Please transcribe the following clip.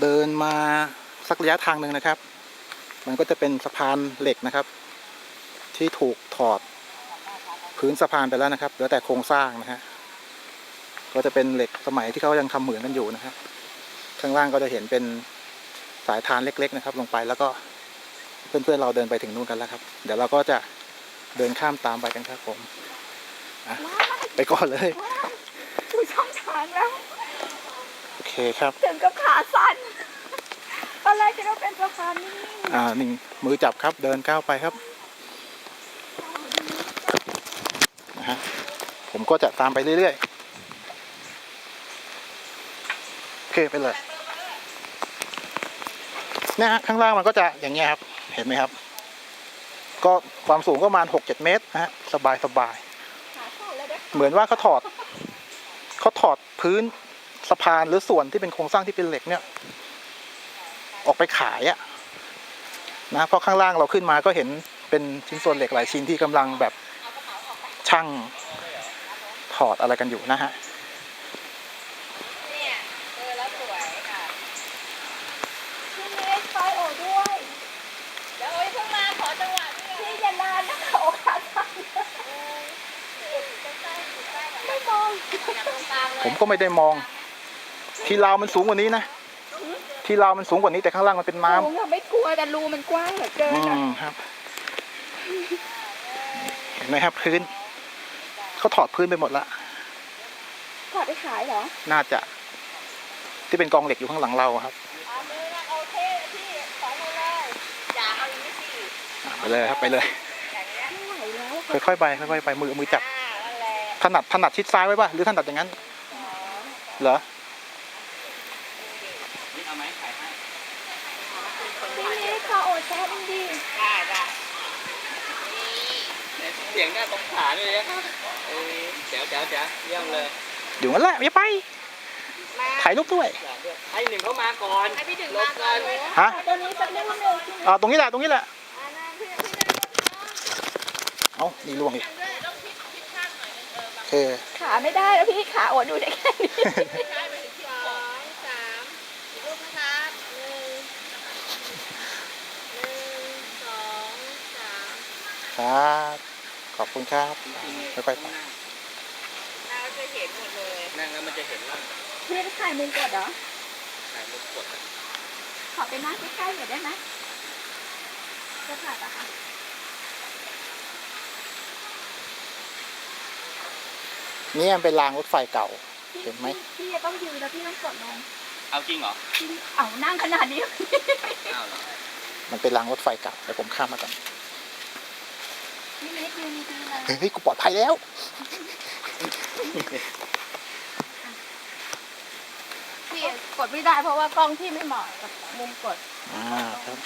เดินมาสักระยะทางหนึ่งนะครับ มันก็จะเป็นสะพานเหล็กนะครับ ที่ถูกถอดพื้นสะพานไปแล้วนะครับเหลือแต่โครงสร้างนะฮะก็จะเป็นเหล็กสมัยที่เขายังทำเหมือนกันอยู่นะครับ ข้างล่างก็จะเห็นเป็นสายทานเล็ก ๆ นะครับ ลงไปแล้วก็เพื่อนๆเราเดินไปถึงนู่นกันแล้วครับ เดี๋ยวเราก็จะเดินข้ามตามไปกันครับผมอะไปก่อนเลย ดูช่องทางแล้ว โอ เคครับ ถึงกับขาสั่นตอนแรกคิดว่าเป็นสะพานนิ่งอ่าหนึ่งมือจับครับเดินก้าวไปครับนะฮะผมก็จะตามไปเรื่อยๆโอเคไปเลยเนี่ยฮะข้างล่างมันก็จะอย่างเงี้ยครับ เห็นไหมครับ ก็ความสูงก็ประมาณหกเจ็ดเมตรนะฮะสบายสบาย ๆ ขาสั่นแล้วเด้อเหมือนว่าเขาถอดเขาถอดพื้น สะพานหรือส่วนที่เป็นโครงสร้างที่เป็นเหล็กเนี่ย ออกไปขายอะนะเพราะข้างล่างเราขึ้นมาก็เห็นเป็นชิ้นส่วนเหล็กหลายชิ้นที่กำลังแบบช่างถอดอะไรกันอยู่นะฮะเนี่ยเออแล้วสวยค่ะพี่เมฆไฟโอด้วยเดี๋ยวโอ้ยเพิ่งมาขอจังหวะนี่ไงพี่อย่านานนะคะโอขาสั่นใกล้ๆอยู่ใกล้ๆไม่มองอยากตรงกลางเลยผมก็ไม่ได้มอง ที่ราวมันสูงกว่านี้นะ ที่ราวมันสูงกว่านี้แต่ข้างล่างมันเป็นน้สูงอะไม่กลัวแต่รูมันกว้างเหลือเกิำนอือะมครับ เห็นไหมครับพื้นเขาถอดพื้นไปหมดละถอดไปขายเหรอน่าจะ ที่เป็นกองเหล็กอยู่ข้างหลังเราครับเอามือนะโอเคพี่สองมือเลยอย่าเอาอย่างนี้สิอะไปเลยครับไปเลยอย่างเงี้ยไม่ไหวแล้วค่อยๆไปค่อยๆไปมือมือจับอ่านั่นแหละถนัดถนัดชิดซ้ายไว้ป่ะหรือถนัดอย่างนั้น เหรอ เอาไหมถ่ายให้พี่เมฆขาโอแชร์มันดีได้ได้เสียงหน้าตรงขาด้วยนะครับเออเจ๋วเจ๋วเจ๋วเยี่ยมเลยอยู่งั้นแหละอย่าไปถ่ายรูปด้วยให้หนึ่งเข้ามาก่อนให้พี่ถึงมาก่อนฮะตอนนี้สักนิดนึงพี่เมฆอ่าตรงนี้แหละตรงนี้แหละอ่านั่นพี่พี่นั่งเอานี่ล่วงอีกด้วยต้องคิดคิดข้างหน่อยนึงเออโอเคขาไม่ได้แล้วพี่ขาโอดูได้แค่นี้ ใช่ไปถึงสองสามอีกรูปนะครับหนึ่งหนึ่งสองสาม ครับ ขอบคุณครับค่อยๆไปเราจะเห็นหมดเลยนั่งแล้วมันจะเห็นร่างพี่จะถ่ายมุมกดเหรอถ่ายรูปกดขอไปนั่งใกล้ๆหน่อยได้ไหมจะถ่ายปะคะนี่มันเป็นรางรถไฟเก่าเห็นไหมพี่จะต้องยืนแล้วพี่ต้องกดลงเอาจริงเหรอพี่เอานั่งขนาดนี้เอาเหรอมันเป็นรางรถไฟเก่าเดี๋ยวผมข้ามมาก่อน พี่เมฆยืนดีๆเลยเฮ้ยกูปลอดภัยแล้ว พี่กดไม่ได้เพราะว่ากล้องพี่ไม่เหมาะกับมุมกดอ่าครับ